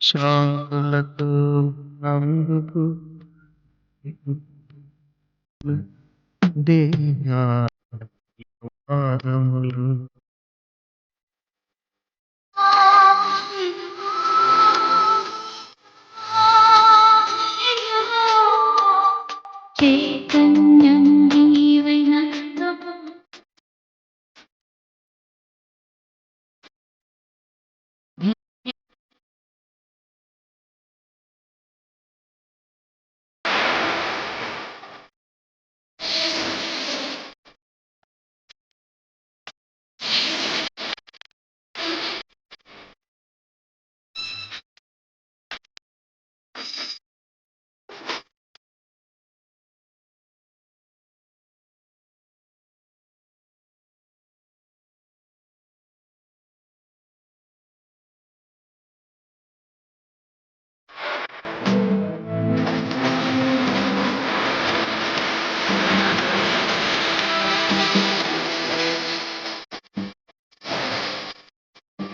اشرح لك عبدي يا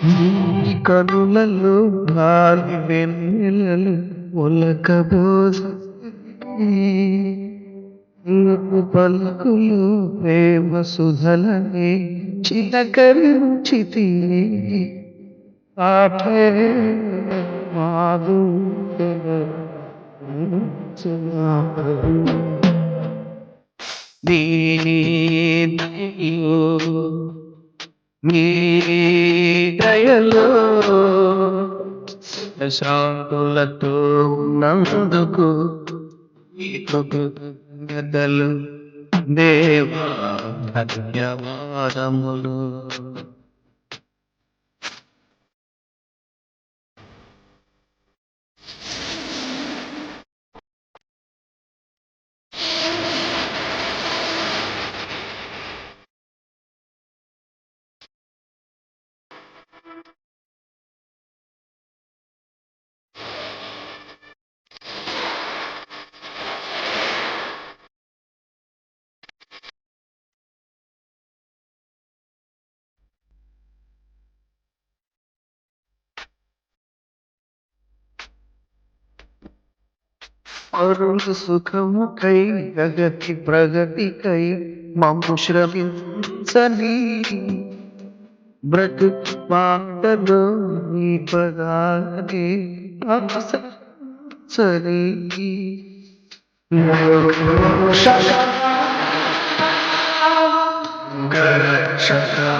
నీ కనులలో గాలి వెన్నెలలు ఒలకబోసి. పలుకులు ప్రేమ సుధలని చిలకరించితి ఆపే మాధు దీని మీ దయలో శాంతులతో నందుకు గదలు దేవా ధన్యవాదములు. अरुण सुखम कई गगति प्रगति कई, मम श्रविन सनी। ब्रज पातन पदारे सरी शका शका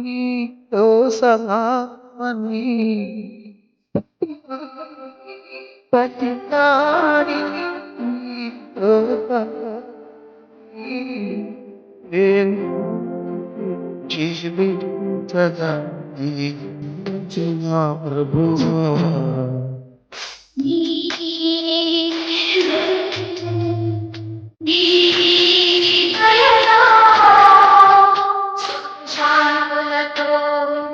ప్రాణిని నీతో సమాని ప్రతి তো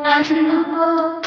নাচব